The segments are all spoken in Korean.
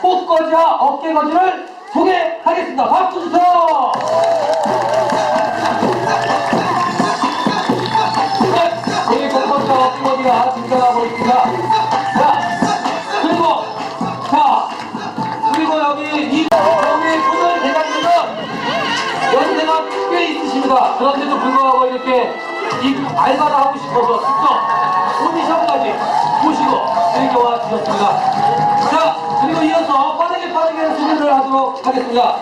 꽃거지와 어깨거지를 소개하겠습니다. 박수 주세요. 네, 꽃거지와 어깨거지가 등장하고 있습니다. 자, 그리고 자, 그리고 여기 이 여기 분을 대장님은 연세가 꽤 있으십니다. 그런데도 불구하고 이렇게 이 알바를 하고 싶어서 직접 오디션까지 모시고 이렇게 와주셨습니다. 자, 그리고 이어서 빠르게 빠르게 소개를 하도록 하겠습니다.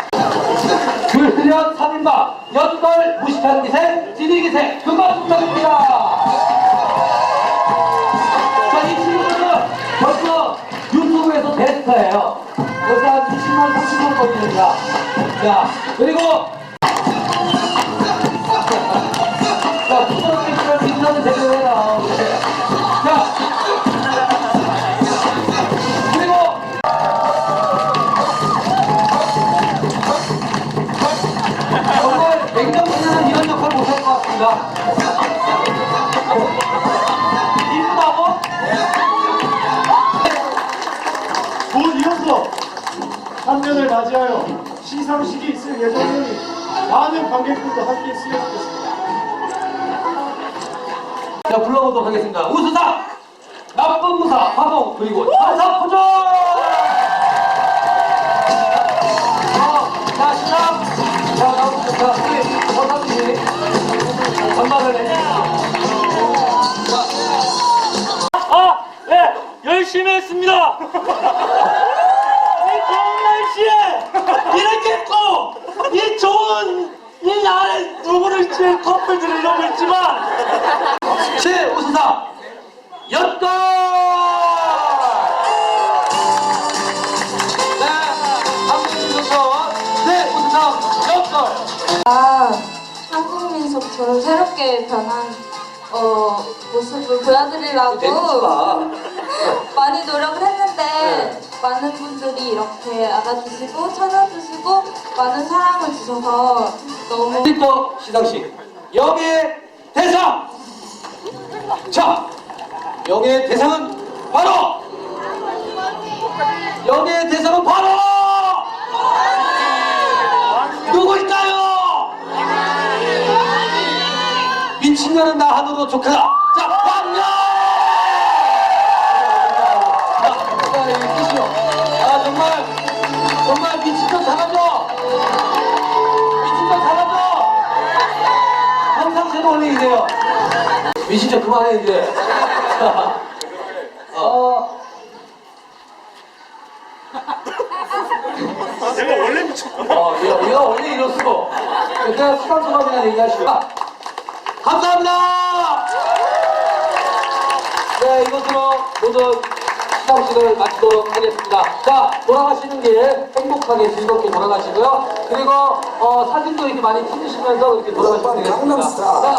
불년 3인방 연걸 무식한 기생 지리 기생 금방 부탁드립니다. 자, 이 친구들은 벌써 유튜브에서 베스트예요. 벌써 한 20만 30만 거리입니다. 자, 그리고 맞이하여 시상식이 있을 예정이니 많은 관객분도 함께 했으면 좋겠습니다. 자, 불러보도록 하겠습니다. 우수사, 나쁜 무사, 화봉, 그리고 천사 포조! 어, 자, 시작! 자, 나오시죠. 자, 우리 원상씨 전달을 해주시죠. 아, 네, 열심히 했습니다. 이 더운 날씨에 이렇게 꼭 이 좋은 이 날에 누구를 칠 커플들을 이러고 있지만 최우수사, 연걸! 네, 선수, 네, 우수사, 연걸! 아, 한국 민속처럼 새롭게 변한 어, 모습을 보여드리려고 많이 노력을 했는데 많은 분들이 이렇게 알아주시고 찾아주시고 많은 사랑을 주셔서 너무 또 시상식 영예 대상! 자 영예 대상은 바로! 영예 대상은 바로! 누구일까요? 미친년은 나 하나도 족하다 미신자 그만해 이제. 어. 내가 원래 미쳤구나. 어, 얘가, 얘가 원래 이렇소. 그냥 수상 소감이나 얘기하시고. 감사합니다. 네, 이것으로 모두 시상식을 마치도록 하겠습니다. 자, 돌아가시는 길 행복하게 즐겁게 돌아가시고요. 그리고 어, 사진도 이렇게 많이 찍으시면서 이렇게 돌아가시면 되겠습니다. 자,